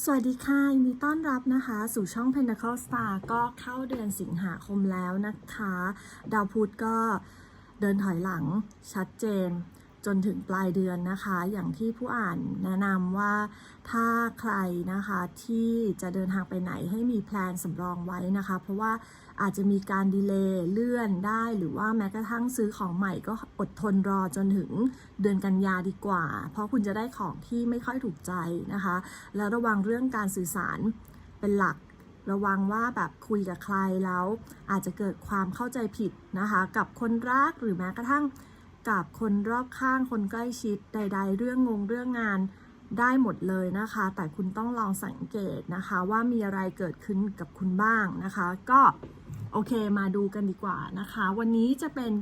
สวัสดีค่ะยินดีต้อนรับนะคะ สู่ช่อง Pentacle Star ก็เข้าเดือนสิงหาคมแล้วนะคะ ดาวพุธก็เดินถอยหลังชัดเจน จนถึงปลายเดือนนะคะ อย่างที่ผู้อ่านแนะนำว่าถ้าใครนะคะที่จะเดินทางไปไหนให้มีแพลนสำรองไว้นะคะ เพราะว่าอาจจะมีการดีเลย์เลื่อนได้หรือว่าแม้กระทั่งซื้อของใหม่ก็อดทนรอจนถึงเดือนกันยาดีกว่า เพราะคุณจะได้ของที่ไม่ค่อยถูกใจนะคะ แล้วระวังเรื่องการสื่อสารเป็นหลักระวังว่าแบบคุยกับใครแล้ว อาจจะเกิดความเข้าใจผิดนะคะ กับคนรักหรือแม้กระทั่ง กับคนรอบข้างคนใกล้ชิดใด ๆ เรื่องงงเรื่องงานได้หมดเลยนะคะ แต่คุณต้องลองสังเกตนะคะว่ามีอะไรเกิดขึ้นกับคุณบ้างนะคะ ก็โอเคมาดูกันดีกว่านะคะ วันนี้จะเป็น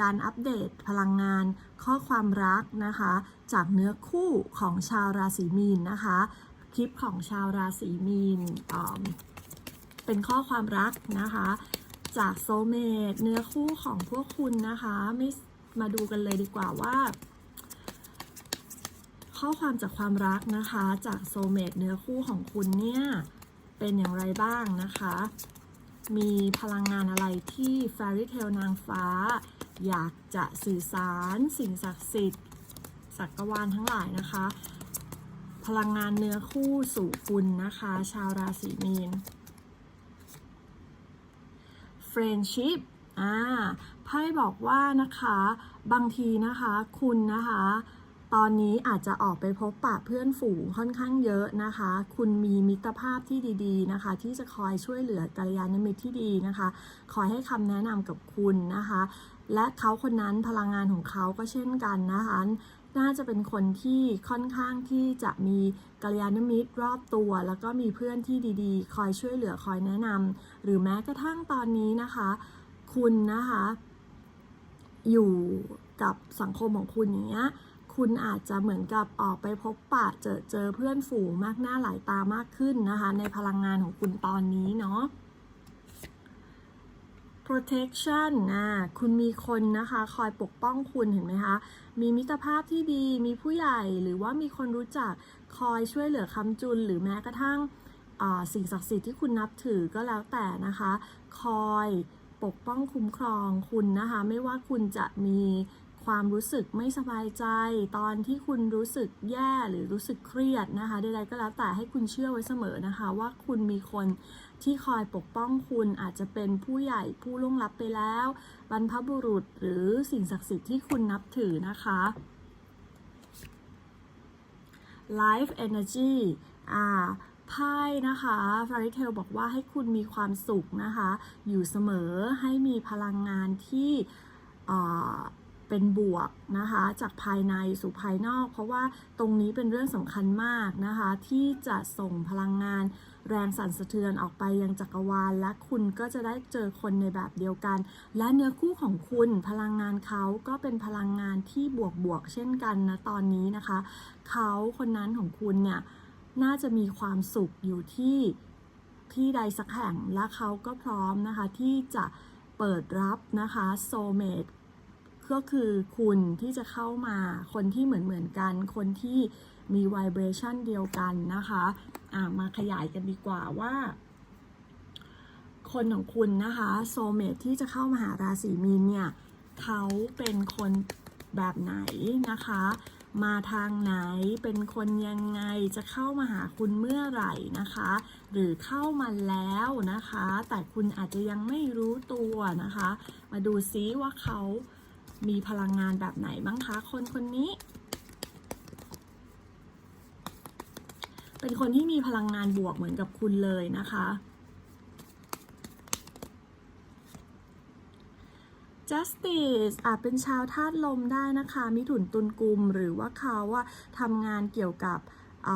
การอัปเดตพลังงานข้อความรักนะคะ จากเนื้อคู่ของชาวราศีมีนนะคะ คลิปของชาวราศีมีนเป็นข้อความรักนะคะ จากโซเมตเนื้อคู่ของพวกคุณนะคะไม่ มาดูกันเลยดีกว่าว่า ข้อความจากความรักนะคะ จากโซเมตเนื้อคู่ของคุณเนี่ย เป็นอย่างไรบ้างนะคะ มีพลังงานอะไรที่ Fairy Tale นางฟ้า อยากจะสื่อสารสิ่งศักดิ์สิทธิ์สักกวาลทั้งหลายนะคะ พลังงานเนื้อคู่สู่คุณนะคะ ชาวราศีมีน friendship อ่าไพ่บอกว่านะคะบางทีนะคะคุณนะคะตอนนี้อาจจะออกไปพบปะเพื่อนฝูงค่อนข้างเยอะนะคะ คุณมีมิตรภาพที่ดีๆนะคะ ที่จะคอยช่วยเหลือกัลยาณมิตรที่ดีนะคะ คอยให้คำแนะนำกับคุณนะคะ และเขาคนนั้นพลังงานของเขาก็เช่นกันนะคะ น่าจะเป็นคนที่ค่อนข้างที่จะมีกัลยาณมิตรรอบตัว แล้วก็มีเพื่อนที่ดีๆ คอยช่วยเหลือคอยแนะนำหรือแม้กระทั่งตอนนี้นะคะ คุณนะคะ อยู่กับสังคมของคุณอย่างเงี้ยคุณอาจจะเหมือนกับออกไปพบปะเจอเจอเพื่อนฝูงมากหน้าหลายตามากขึ้นนะคะ ในพลังงานของคุณตอนนี้เนาะ protection นะคุณมีคนนะคะ คอยปกป้องคุณเห็นไหมคะ มีมิตรภาพที่ดี มีผู้ใหญ่หรือว่ามีคนรู้จักคอยช่วยเหลือคำจุน หรือแม้กระทั่งสิ่งศักดิ์สิทธิ์ที่คุณนับถือก็แล้วแต่นะคะ คอย ปกป้องคุ้มครองคุณนะคะ ไม่ว่าคุณจะมีความรู้สึกไม่สบายใจ ตอนที่คุณรู้สึกแย่หรือรู้สึกเครียดนะคะใดๆก็แล้วแต่ให้คุณเชื่อไว้เสมอนะคะ ว่าคุณมีคนที่คอยปกป้องคุณอาจจะเป็นผู้ใหญ่ผู้ล่วงลับไปแล้ว บรรพบุรุษหรือสิ่งศักดิ์สิทธิ์ที่คุณนับถือนะคะ Life Energy อ่า ไพ่นะคะฟาริเทลบอกว่าให้คุณมีความสุขนะคะ อยู่เสมอให้มีพลังงานที่เป็นบวกนะคะ จากภายในสู่ภายนอก เพราะว่าตรงนี้เป็นเรื่องสำคัญมากนะคะ ที่จะส่งพลังงานแรงสั่นสะเทือนออกไปยังจักรวาล และคุณก็จะได้เจอคนในแบบเดียวกัน และเนื้อคู่ของคุณพลังงานเขาก็เป็นพลังงานที่บวกบวกๆเช่นกันนะตอนนี้นะคะ เขาคนนั้นของคุณเนี่ย น่าจะมีความสุขอยู่ที่ที่ใดสักแห่งและเขาก็พร้อมนะคะที่จะเปิดรับนะคะโซเมตก็คือคุณที่จะเข้ามาคนที่เหมือนเหมือนกัน คนที่มีไวเบรชันเดียวกันนะคะอ่ามาขยายกันดีกว่าว่า คนของคุณนะคะโซเมตที่จะเข้ามาหาราศีมีนเนี่ยเขาเป็นคนแบบไหนนะคะ มาทางไหน เป็นคนยังไง จะเข้ามาหาคุณเมื่อไหร่นะคะ หรือเข้ามาแล้วนะคะ แต่คุณอาจจะยังไม่รู้ตัวนะคะ มาดูซิว่าเขามีพลังงานแบบไหนบ้างคะ คนคนนี้ เป็นคนที่มีพลังงานบวกเหมือนกับคุณเลยนะคะ justice อาจเป็นชาวธาตุลมได้นะคะ มิถุนตุลกุม หรือว่าเขาอะทำงานเกี่ยวกับอ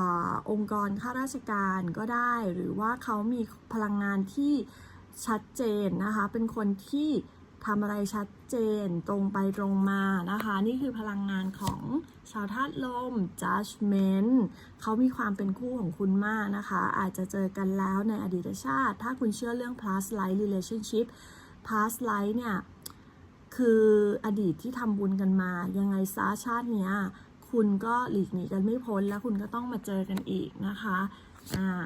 องค์กรข้าราชการก็ได้ หรือว่าเขามีพลังงานที่ชัดเจนนะคะ เป็นคนที่ทำอะไรชัดเจนตรงไปตรงมานะคะ นี่คือพลังงานของชาวธาตุลม judgment เขามีความเป็นคู่ของคุณมากนะคะ อาจจะเจอกันแล้วในอดีตชาติ ถ้าคุณเชื่อเรื่อง past life relationship past life เนี่ย คืออดีตที่ทำบุญกันมา ยังไงซาชาติเนี้ยคคุณก็หลีกหนีกันไม่พ้นแล้วคุณก็ต้องมาเจอกันอีกนะคะอ่า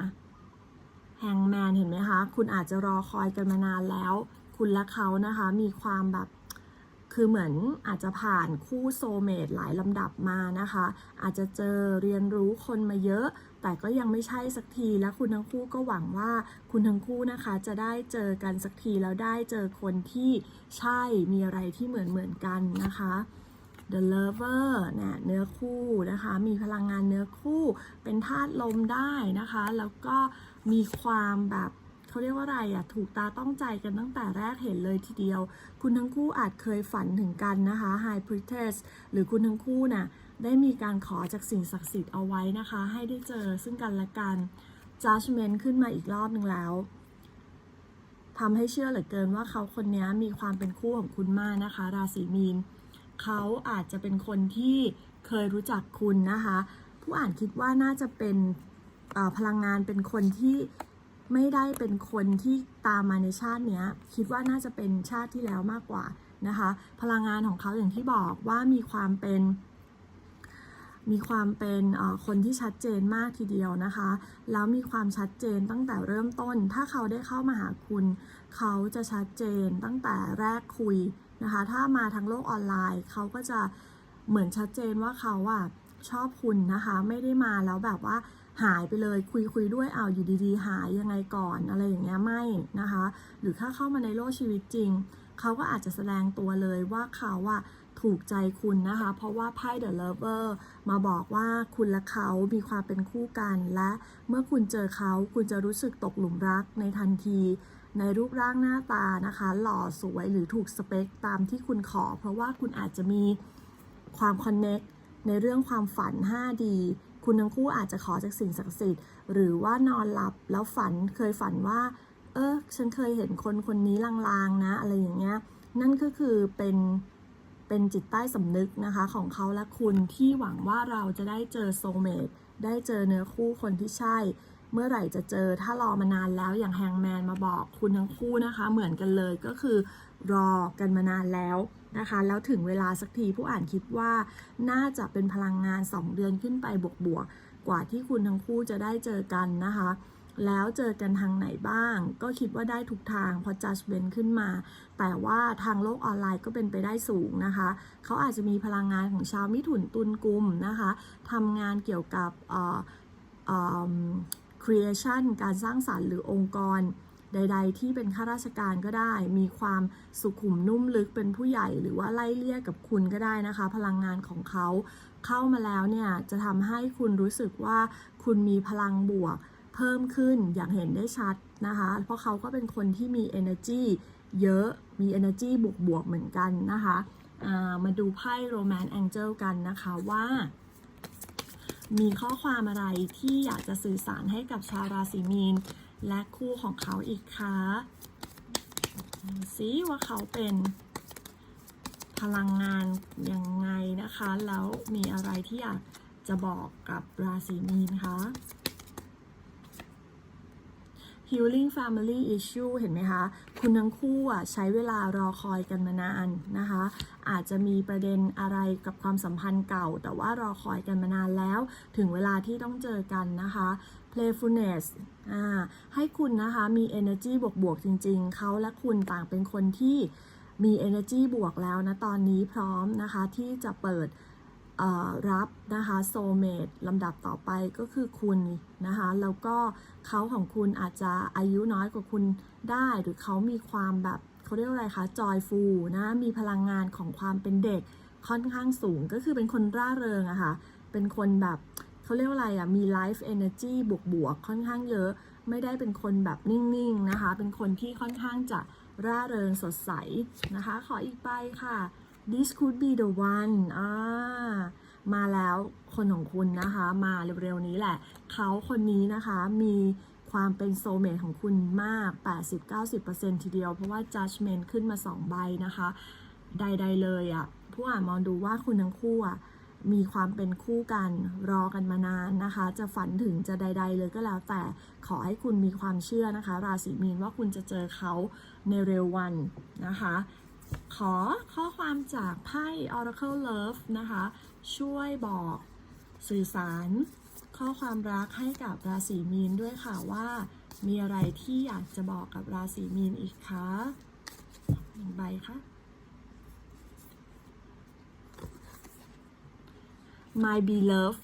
แฮงแมนเห็นไหมคะ คุณอาจจะรอคอยกันมานานแล้ว คุณและเขานะคะ มีความแบบ คือเหมือนอาจจะผ่านคู่โซเมตหลายลำดับมานะคะ อาจจะเจอเรียนรู้คนมาเยอะ แต่ก็ยังไม่ใช่สักที และคุณทั้งคู่ก็หวังว่าคุณทั้งคู่นะคะ จะได้เจอกันสักทีแล้วได้เจอคนที่ใช่มีอะไรที่เหมือนเหมือนกันนะคะ The Lover เนี่ยเนื้อคู่นะคะ มีพลังงานเนื้อคู่เป็นธาตุลมได้นะคะ แล้วก็มีความแบบ เขาเรียกว่าอะไรอะถูกตาต้องใจกันตั้งแต่แรกเห็นเลยทีเดียว คุณทั้งคู่อาจเคยฝันถึงกันนะคะ High Priestess หรือคุณทั้งคู่น่ะได้มีการขอจากสิ่งศักดิ์สิทธิ์เอาไว้นะคะ ให้ได้เจอซึ่งกันและกัน Judgment ขึ้นมาอีกรอบหนึ่งแล้วทำให้เชื่อเหลือเกินว่าเขาคนนี้มีความเป็นคู่ของคุณมากนะคะ ราศีมีนเขาอาจจะเป็นคนที่เคยรู้จักคุณนะคะ ผู้อ่านคิดว่าน่าจะเป็นพลังงานเป็นคนที่ ไม่ได้เป็นคนที่ตามมาในชาติเนี้ยคิดว่าน่าจะเป็นชาติที่แล้วมากกว่านะคะ พลังงานของเขาอย่างที่บอกว่ามีความเป็นมีความเป็นคนที่ชัดเจนมากทีเดียวนะคะ แล้วมีความชัดเจนตั้งแต่เริ่มต้น ถ้าเขาได้เข้ามาหาคุณ เขาจะชัดเจนตั้งแต่แรกคุยนะคะ ถ้ามาทางโลกออนไลน์ เขาก็จะเหมือนชัดเจนว่าเขาอะชอบคุณนะคะ ไม่ได้มาแล้วแบบว่า หายไปเลยคุยคุยด้วยเอาวอยู่ดีๆ หายยังไงก่อนอะไรอย่างเงี้ยไม่นะคะ หรือถ้าเข้ามาในโลกชีวิตจริง เขาก็อาจจะแสดงตัวเลยว่าเขาอะถูกใจคุณนะคะ เพราะว่าไพ่ The Lover มาบอกว่าคุณและเขามีความเป็นคู่กัน และเมื่อคุณเจอเขาคุณจะรู้สึกตกหลุมรักในทันที ในรูปร่างหน้าตานะคะ หล่อสวยหรือถูกสเปคตามที่คุณขอ เพราะว่าคุณอาจจะมีความคอนเน็กในเรื่องความฝัน 5D คุณทั้งคู่อาจจะขอจากสิ่งศักดิ์สิทธิ์ หรือว่านอนหลับแล้วฝันเคยฝันว่า เออฉันเคยเห็นคนคนนี้ลางๆนะ อะไรอย่างเงี้ย นั่นก็คือเป็นเป็นจิตใต้สำนึกนะคะของเขาและคุณที่หวังว่าเราจะได้เจอโซเมตได้เจอเนื้อคู่คนที่ใช่ เมื่อไหร่จะเจอถ้ารอมานานแล้วอย่างแฮงแมนมาบอกคุณทั้งคู่นะคะ เหมือนกันเลยก็คือรอกันมานานแล้วนะคะ แล้วถึงเวลาสักทีผู้อ่านคิดว่าน่าจะเป็นพลังงาน 2 เดือนขึ้นไปบวกๆกว่าที่คุณทั้งคู่จะได้เจอกันนะคะ แล้วเจอกันทางไหนบ้าง ก็คิดว่าได้ทุกทางพราะ judgment ขึ้นมา แต่ว่าทางโลกออนไลน์ก็เป็นไปได้สูงนะคะ เขาอาจจะมีพลังงานของชาวมิถุนตุลกุมนะคะทำงานเกี่ยวกับ creation การสร้างสารรค์หรือองค์กร ใด ๆ ที่เป็นข้าราชการก็ได้ มีความสุขุมนุ่มลึกเป็นผู้ใหญ่หรือว่าไล่เลี่ยกับคุณก็ได้นะคะ พลังงานของเขาเข้ามาแล้วเนี่ย จะทำให้คุณรู้สึกว่าคุณมีพลังบวกเพิ่มขึ้นอย่างเห็นได้ชัดนะคะ เพราะเขาก็เป็นคนที่มี energy เยอะมี energy บวกๆเหมือนกันนะคะามาดูไพ่ Romance Angel กันนะคะว่า มีข้อความอะไรที่อยากจะสื่อสารให้กับชาวราศีมีน และคู่ของเขาอีกคะซิว่าเขาเป็นพลังงานยังไงนะคะ แล้วมีอะไรที่อยากจะบอกกับราศีมีนคะ Healing Family Issue เห็นไหมคะ คุณทั้งคู่อะใช้เวลารอคอยกันมานานนะคะ อาจจะมีประเด็นอะไรกับความสัมพันธ์เก่า แต่ว่ารอคอยกันมานานแล้ว ถึงเวลาที่ต้องเจอกันนะคะ Playfulness อ่าให้คุณนะคะมี energy บวกๆ จริงๆ เขาและคุณต่างเป็นคนที่มี energy บวกแล้วนะตอนนี้พร้อมนะคะที่จะเปิด รับนะคะโซเมดลำดับต่อไปก็คือคุณนะคะแล้วก็เขาของคุณอาจจะอายุน้อยกว่าคุณได้ หรือเขามีความแบบเขาเรียกว่าอะไรคะจอยฟูนะมีพลังงานของความเป็นเด็กค่อนข้างสูงก็คือเป็นคนร่าเริงอะคะ่ะเป็นคนแบบเขาเรียกว่าอะไรอะมี life energy บวกบวกๆค่อนข้างเยอะ ไม่ได้เป็นคนแบบนิ่งๆนะคะเป็นคนที่ค่อนข้างจะร่าเริงสดใสนะคะ ขออีกใบค่ะ this could be the one อ่ามาแล้วคนของคุณนะคะ มาเร็วๆนี้แหละ เขาคนนี้นะคะมีความเป็นโซเมทของคุณมาก 80-90%ทีเดียว เพราะว่า judgment ขึ้นมา 2 ใบนะคะ ใด ๆ เลยอะ่ะ ผู้อ่านมองดูว่าคุณทั้งคู่อะ มีความเป็นคู่กันรอกันมานานนะคะ จะฝันถึงจะใด ๆ เลยก็แล้ว แต่ขอให้คุณมีความเชื่อนะคะ ราศีมีนว่าคุณจะเจอเขาในเร็ววันนะคะ ขอข้อความจากไพ่ Oracle Love นะคะ ช่วยบอกสื่อสารข้อความรักให้กับราศีมีนด้วยค่ะว่ามีอะไรที่อยากจะบอกกับราศีมีนอีกคะหนึ่งใบค่ะ My beloved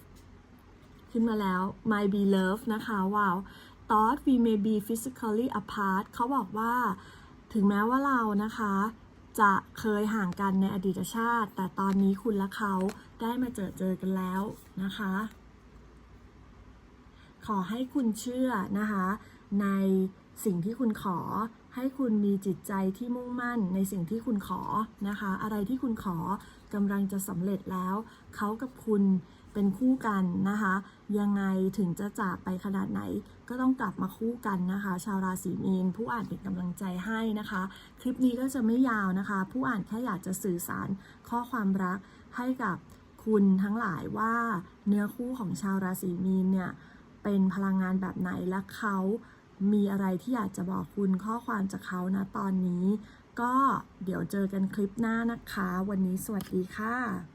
ขึ้นมาแล้ว My beloved นะคะว้าว thought we may be physically apart เขาบอกว่าถึงแม้ว่าเรานะคะ จะเคยห่างกันในอดีตชาติ แต่ตอนนี้คุณและเขาได้มาเจอเจอกันแล้วนะคะ ขอให้คุณเชื่อนะคะ ในสิ่งที่คุณขอ ให้คุณมีจิตใจที่มุ่งมั่นในสิ่งที่คุณขอนะคะ อะไรที่คุณขอกำลังจะสำเร็จแล้ว เขากับคุณ เป็นคู่กันนะคะ ยังไงถึงจะจากไปขนาดไหน ก็ต้องกลับมาคู่กันนะคะ ชาวราศีมีน ผู้อ่านเป็นกำลังใจให้นะคะ คลิปนี้ก็จะไม่ยาวนะคะ ผู้อ่านแค่อยากจะสื่อสารข้อความรักให้กับคุณทั้งหลายว่าเนื้อคู่ของชาวราศีมีนเนี่ยเป็นพลังงานแบบไหนและเขามีอะไรที่อยากจะบอกคุณข้อความจากเขานะตอนนี้ ก็เดี๋ยวเจอกันคลิปหน้านะคะ วันนี้สวัสดีค่ะ